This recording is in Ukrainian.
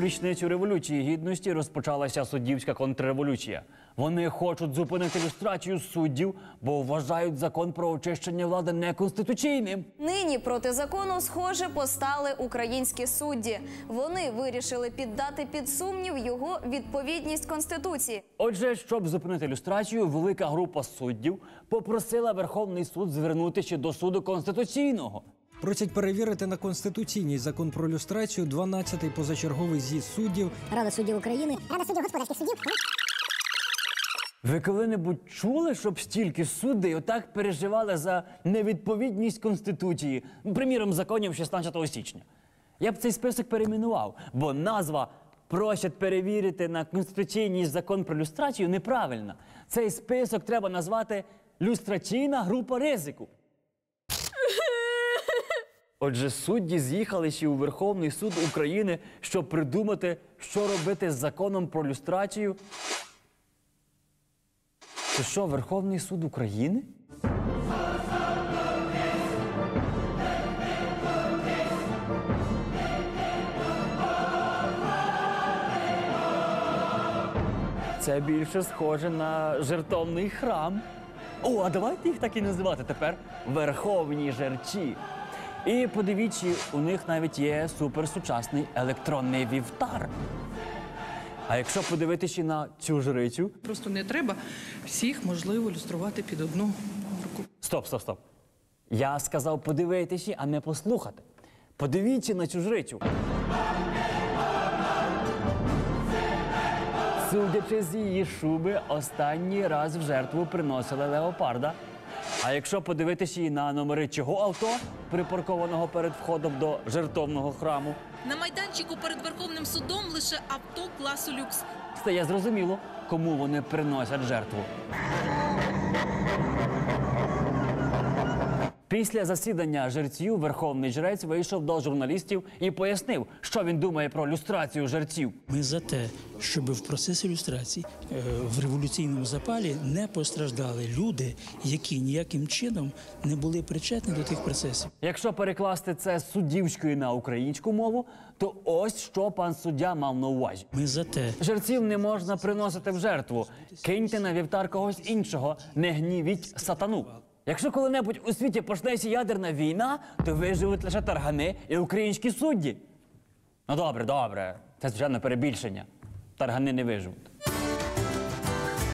У річницю революції гідності розпочалася суддівська контрреволюція. Вони хочуть зупинити люстрацію суддів, бо вважають закон про очищення влади неконституційним. Нині проти закону, схоже, постали українські судді. Вони вирішили піддати під сумнів його відповідність конституції. Отже, щоб зупинити люстрацію, велика група суддів попросила Верховний суд звернутися до суду конституційного. Просять перевірити на конституційність закон про люстрацію 12-й позачерговий з'їзд суддів. Рада суддів України, Рада суддів господарських судів. Ви коли-небудь чули, щоб стільки суддей отак переживали за невідповідність Конституції, ну, приміром, законів 16 січня? Я б цей список перейменував, бо назва просять перевірити на конституційність закон про люстрацію неправильна. Цей список треба назвати люстраційна група ризику. Отже, судді з'їхалися у Верховний суд України, щоб придумати, що робити з законом про люстрацію. Це що, Верховний суд України? Це більше схоже на жертовний храм. О, а давайте їх так і називати тепер Верховні жерчі. І подивіться, у них навіть є суперсучасний електронний вівтар. А якщо подивитися на цю жрицю, Просто не треба всіх можливо люструвати під одну руку. Стоп, стоп, стоп. Я сказав подивитися, а не послухати. Подивіться на цю жрицю. Судячи з її шуби, останній раз в жертву приносили леопарда. А якщо подивитися і на номери чого авто, припаркованого перед входом до жертовного храму, На майданчику перед Верховним судом лише авто класу люкс. стає зрозуміло, кому вони приносять жертву. Після засідання жерців верховний жрець вийшов до журналістів і пояснив, що він думає про люстрацію жерців. Ми за те, щоб в процесі ілюстрації е, в революційному запалі не постраждали люди, які ніяким чином не були причетні до тих процесів. Якщо перекласти це з суддівської на українську мову, то ось що пан суддя мав на увазі. Ми за те, Жерців не можна приносити в жертву. Киньте на вівтар когось іншого, не гнівіть сатану. Якщо коли-небудь у світі почнеться ядерна війна, то виживуть лише таргани і українські судді. Ну добре, добре, це звичайно перебільшення. Таргани не виживуть.